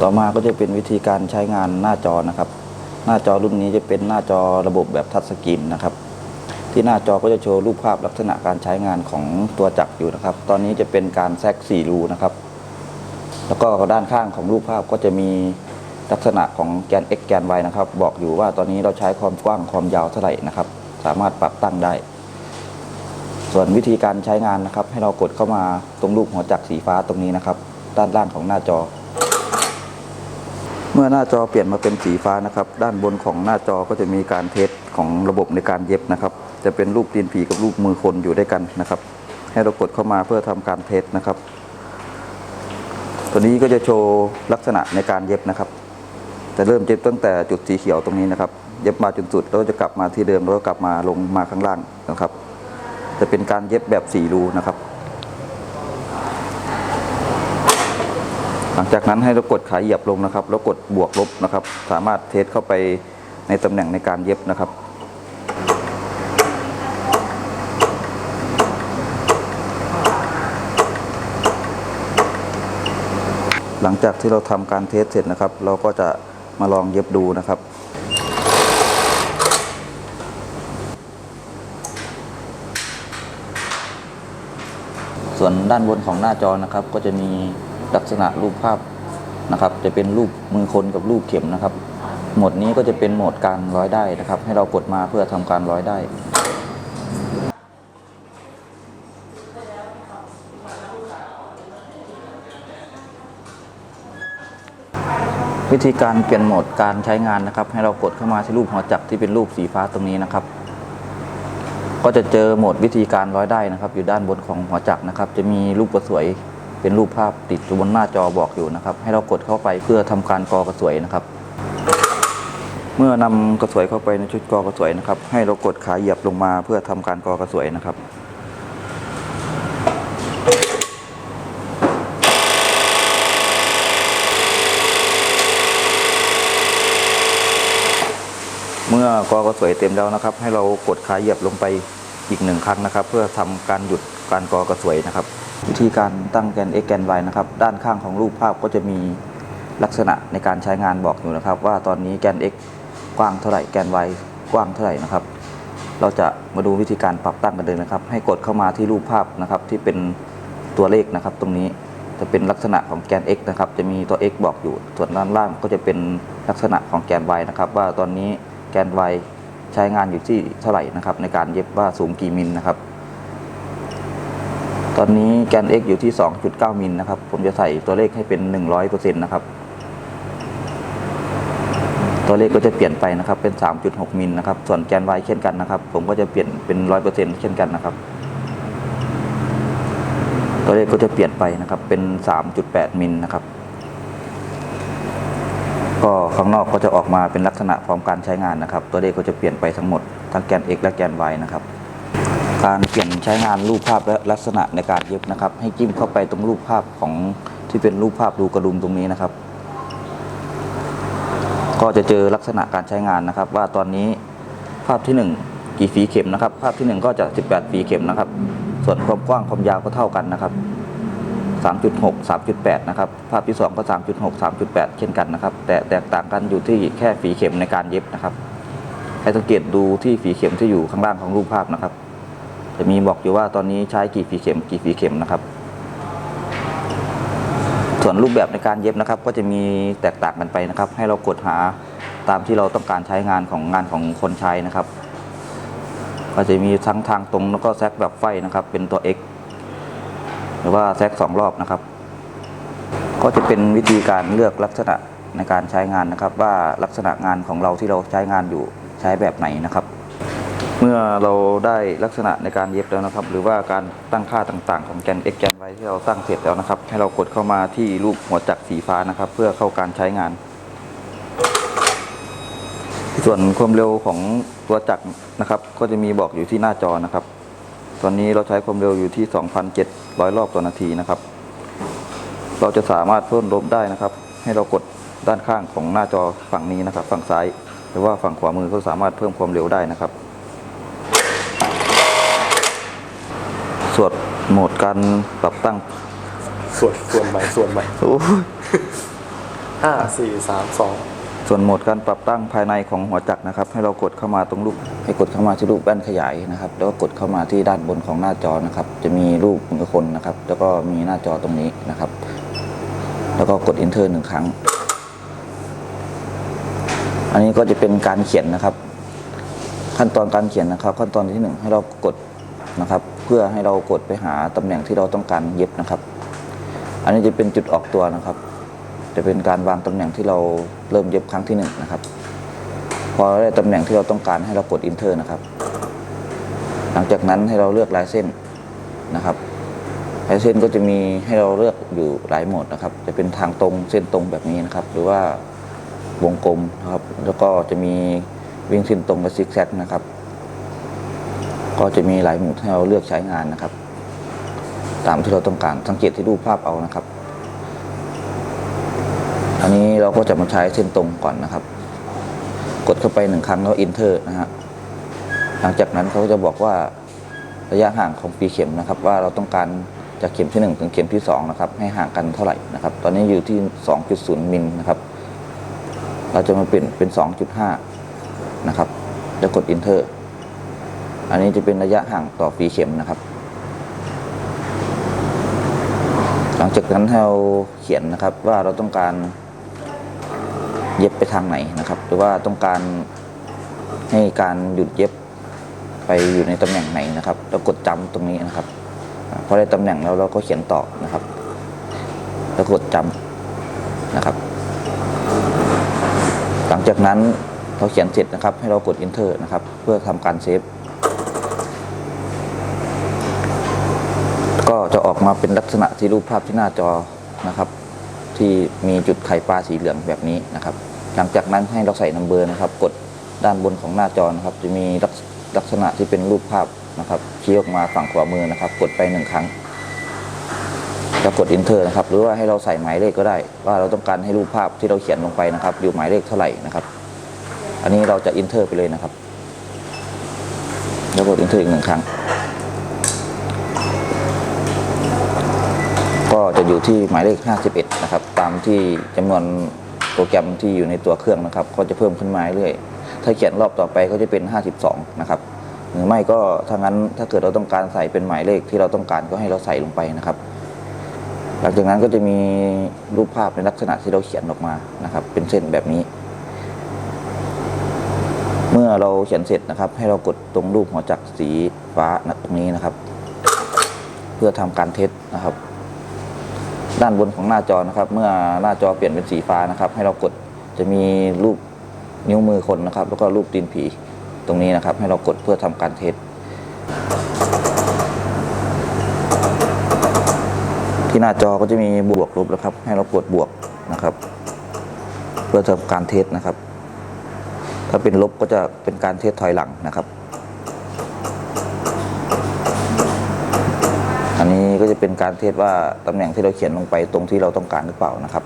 ต่อมาก็จะเป็นวิธีการใช้งานหน้าจอนะครับ หน้าจอรุ่นนี้จะเป็นหน้าจอระบบแบบทัชสกรีนนะครับ ที่หน้าจอก็จะโชว์รูปภาพลักษณะการใช้งานของตัวจักรอยู่นะครับ ตอนนี้จะเป็นการแทรก4รูนะครับ แล้วก็ด้านข้างของรูปภาพก็จะมีลักษณะของแกน x แกน y นะครับ บอกอยู่ว่าตอนนี้เราใช้ความกว้างความยาวเท่าไหร่นะครับ สามารถปรับตั้งได้ ส่วนวิธีการใช้งานนะครับ ให้เรากดเข้ามาตรงรูปหัวจักรสีฟ้าตรงนี้นะครับ ด้านล่างของหน้าจอ เมื่อหน้าจอเปลี่ยนมาเป็นสีฟ้านะครับ ด้านบนของหน้าจอก็จะมีการเทสของระบบในการเย็บนะครับ จะเป็นรูปตีนผีกับรูปมือคนอยู่ด้วยกันนะครับ ให้เรากดเข้ามาเพื่อทำการเทสนะครับ ตัวนี้ก็จะโชว์ลักษณะในการเย็บนะครับจะเริ่มเย็บตั้งแต่จุดสีเขียวตรงนี้นะครับ เย็บมาจนสุดแล้วจะกลับมาที่เดิมแล้วกลับมาลงมาข้างล่างนะครับ จะเป็นการเย็บแบบสี่รูนะครับ หลังจากนั้นให้เรากดขาเหยียบลงนะครับ แล้วกดบวกลบนะครับ สามารถเทสเข้าไปในตำแหน่งในการเย็บนะครับ หลังจากที่เราทำการเทสเสร็จนะครับ เราก็จะมาลองเย็บดูนะครับส่วนด้านบนของหน้าจอนะครับก็จะมี ลักษณะรูปภาพนะครับ จะเป็นรูปมือคนกับรูปเข็มนะครับ หมดนี้ก็จะเป็นโหมดการร้อยได้นะครับ ให้เรากดมาเพื่อทำการร้อยได้วิธีการเปลี่ยนโหมดการใช้งานนะครับ ให้เรากดเข้ามาที่รูปหัวจักรที่เป็นรูปสีฟ้าตรงนี้นะครับ ก็จะเจอโหมดวิธีการร้อยได้นะครับ อยู่ด้านบนของหัวจักรนะครับ จะมีรูปกระสวย เป็นรูปภาพติดอยู่บนหน้าจอบอกอยู่นะครับ ให้เรากดเข้าไปเพื่อทำการกอกระสวยนะครับ เมื่อนำกระสวยเข้าไปในชุดกอกระสวยนะครับ ให้เรากดขาเหยียบลงมาเพื่อทำการกอกระสวยนะครับเมื่อกอกระสวยเต็มแล้วนะครับ ให้เรากดขาเหยียบลงไปอีกหนึ่งครั้งนะครับ เพื่อทำการหยุดการกอกระสวยนะครับ วิธีการตั้งแกน x แกน y นะครับ ด้านข้างของรูปภาพก็จะมีลักษณะในการใช้งานบอกอยู่นะครับ ว่าตอนนี้แกน x กว้างเท่าไหร่แกน y กว้างเท่าไหร่นะครับ เราจะมาดูวิธีการปรับตั้งกันเลยนะครับ ให้กดเข้ามาที่รูปภาพนะครับที่เป็นตัวเลขนะครับ ตรงนี้จะเป็นลักษณะของแกน x นะครับ จะมีตัว x บอกอยู่ ส่วนด้านล่างก็จะเป็นลักษณะของแกน y นะครับ ว่าตอนนี้แกน y ใช้งานอยู่ที่เท่าไหร่นะครับ ในการเย็บว่าสูงกี่มิลนะครับ ตอนนี้แกน x อยู่ที่ 2.9 มิลนะครับ ผมจะใส่ตัวเลขให้เป็น 100%นะครับ ตัวเลขก็จะเปลี่ยนไปนะครับ เป็น 3.6 มิลนะครับ ส่วนแกน y เช่นกันนะครับ ผมก็จะเปลี่ยนเป็น 100%เช่นกันนะครับ ตัวเลขก็จะเปลี่ยนไปนะครับ เป็น 3.8 มิลนะครับ ก็ข้างนอกก็จะออกมาเป็นลักษณะพร้อมการใช้งานนะครับ ตัวเลขก็จะเปลี่ยนไปทั้งหมด ทั้งแกน x และแกน y นะครับ การเปลี่ยนใช้งานรูปภาพและลักษณะในการเย็บนะครับ ให้จิ้มเข้าไปตรงรูปภาพของที่เป็นรูปภาพรูกระดุมตรงนี้นะครับ ก็จะเจอลักษณะการใช้งานนะครับ ว่าตอนนี้ภาพที่ 1 กี่ฝีเข็มนะครับ ภาพที่ 1 ก็จะ 18 ฝีเข็มนะครับ ส่วนความกว้างความยาวก็เท่ากันนะครับ 3.6 3.8 นะครับ ภาพที่ 2 ก็ 3.6 3.8 เช่นกันนะครับ แต่แตกต่างกันอยู่ที่แค่ฝีเข็มในการเย็บนะครับ ให้สังเกตดูที่ฝีเข็มที่อยู่ข้างล่างของรูปภาพนะครับ จะมีบอกอยู่ว่าตอนนี้ใช้กี่ฝีเข็มกี่ฝีเข็มนะครับ ส่วนรูปแบบในการเย็บนะครับ ก็จะมีแตกต่างกันไปนะครับ ให้เรากดหาตามที่เราต้องการใช้งานของงานของคนใช้นะครับ ก็จะมีทั้งทางตรงแล้วก็แซกแบบไฟนะครับ เป็นตัว X หรือว่าแซกสองรอบนะครับ ก็จะเป็นวิธีการเลือกลักษณะในการใช้งานนะครับ ว่าลักษณะงานของเราที่เราใช้งานอยู่ใช้แบบไหนนะครับ เมื่อเราได้ลักษณะในการเย็บแล้วนะครับ หรือว่าการตั้งค่าต่างๆ ของแกน x แกน y ที่เราตั้งเสร็จแล้วนะครับ ให้เรากดเข้ามาที่รูปหัวจักรสีฟ้านะครับ เพื่อเข้าการใช้งาน ส่วนความเร็วของตัวจักรนะครับ ก็จะมีบอกอยู่ที่หน้าจอนะครับ ตอนนี้เราใช้ความเร็วอยู่ที่ 2,700 รอบต่อนาทีนะครับ เราจะสามารถเพิ่มลบได้นะครับ ให้เรากดด้านข้างของหน้าจอฝั่งนี้นะครับ ฝั่งซ้าย หรือว่าฝั่งขวามือก็สามารถเพิ่มความเร็วได้นะครับ ส่วนโหมดการปรับตั้งส่วนส่วนใหม่ส่วนใหม่โอ้ยห้าสี่สามสองส่วนโหมดการปรับตั้งภายในของหัวจักรนะครับ ให้เรากดเข้ามาตรงรูป ให้กดเข้ามาที่รูปแว่นขยายนะครับ แล้วก็กดเข้ามาที่ด้านบนของหน้าจอนะครับ จะมีรูปมือคนนะครับ แล้วก็มีหน้าจอตรงนี้นะครับ แล้วก็กด enter หนึ่งครั้ง อันนี้ก็จะเป็นการเขียนนะครับ ขั้นตอนการเขียนนะครับ ขั้นตอนที่หนึ่งให้เรากดนะครับ เพื่อให้เรากดไปหาตำแหน่งที่เราต้องการเย็บนะครับ อันนี้จะเป็นจุดออกตัวนะครับ จะเป็นการวางตำแหน่งที่เราเริ่มเย็บครั้งที่หนึ่งนะครับ พอได้ตำแหน่งที่เราต้องการให้เรากด enter นะครับ หลังจากนั้นให้เราเลือกลายเส้นนะครับลายเส้นก็จะมีให้เราเลือกอยู่หลายโหมดนะครับ จะเป็นทางตรงเส้นตรงแบบนี้นะครับ หรือว่าวงกลมนะครับ แล้วก็จะมีวิ่งเส้นตรงกับซิกแซกนะครับ ก็จะมีหลายหมุดให้เราเลือกใช้งานนะครับ ตามที่เราต้องการสังเกตที่รูปภาพเอานะครับ อันนี้เราก็จะมาใช้เส้นตรงก่อนนะครับ กดเข้าไปหนึ่งครั้งแล้ว enter นะฮะหลังจากนั้นเขาจะบอกว่าระยะห่างของปีเข็มนะครับ ว่าเราต้องการจากเข็มที่ 1 ถึงเข็มที่2นะครับให้ห่างกันเท่าไหร่นะครับ ตอนนี้อยู่ที่ 2.0มิลนะครับ เราจะมาเปลี่ยนเป็น 2.5 นะครับ แล้วกด enter อั อันนี้จะเป็นระยะห่างต่อปีเข็มนะครับ หลังจากนั้นเราเขียนนะครับว่าเราต้องการเย็บไปทางไหนนะครับ หรือว่าต้องการให้การหยุดเย็บไปอยู่ในตำแหน่งไหนนะครับ แล้วกดจำตรงนี้นะครับพอได้ตำแหน่งแล้วเราก็เขียนต่อนะครับ แล้วกดจำนะครับ หลังจากนั้นเราเขียนเสร็จนะครับ ให้เรากด enter นะครับ เพื่อทำการเซฟ จะออกมาเป็นลักษณะที่รูปภาพที่หน้าจอนะครับ ที่มีจุดไข่ปลาสีเหลืองแบบนี้นะครับ หลังจากนั้นให้เราใส่นัมเบอร์นะครับ กดด้านบนของหน้าจอนะครับ จะมีลักษลักษณะที่เป็นรูปภาพนะครับชี้ออกมาฝั่งขวามือนะครับ กดไปหนึ่งครั้งแล้วกด enter นะครับ หรือว่าให้เราใส่หมายเลขก็ได้ ว่าเราต้องการให้รูปภาพที่เราเขียนลงไปนะครับ อยู่หมายเลขเท่าไหร่นะครับ อันนี้เราจะ enter ไปเลยนะครับ แล้วกด enter อีกหนึ่งครั้ง อยู่ที่หมายเลข 51 นะครับ ตามที่จำนวนโปรแกรมที่อยู่ในตัวเครื่องนะครับ ก็จะเพิ่มขึ้นมาเรื่อยถ้าเขียนรอบต่อไปก็จะเป็น 52 นะครับ หรือไม่ก็ถ้างั้นถ้าเกิดเราต้องการใส่เป็นหมายเลขที่เราต้องการก็ให้เราใส่ลงไปนะครับ หลังจากนั้นก็จะมีรูปภาพในลักษณะที่เราเขียนออกมานะครับ เป็นเส้นแบบนี้ เมื่อเราเขียนเสร็จนะครับ ให้เรากดตรงรูปหัวจักรสีฟ้าตรงนี้นะครับ เพื่อทำการเทสนะครับ ด้านบนของหน้าจอนะครับ เมื่อหน้าจอเปลี่ยนเป็นสีฟ้านะครับ ให้เรากดจะมีรูปนิ้วมือคนนะครับ แล้วก็รูปตีนผีตรงนี้นะครับ ให้เรากดเพื่อทำการเทสที่หน้าจอก็จะมีบวกลบนะครับ ให้เรากดบวกนะครับ เพื่อทำการเทสนะครับ ถ้าเป็นลบก็จะเป็นการเทสถอยหลังนะครับ เป็นการเทสว่าตำแหน่งที่เราเขียนลงไปตรงที่เราต้องการหรือเปล่านะครับ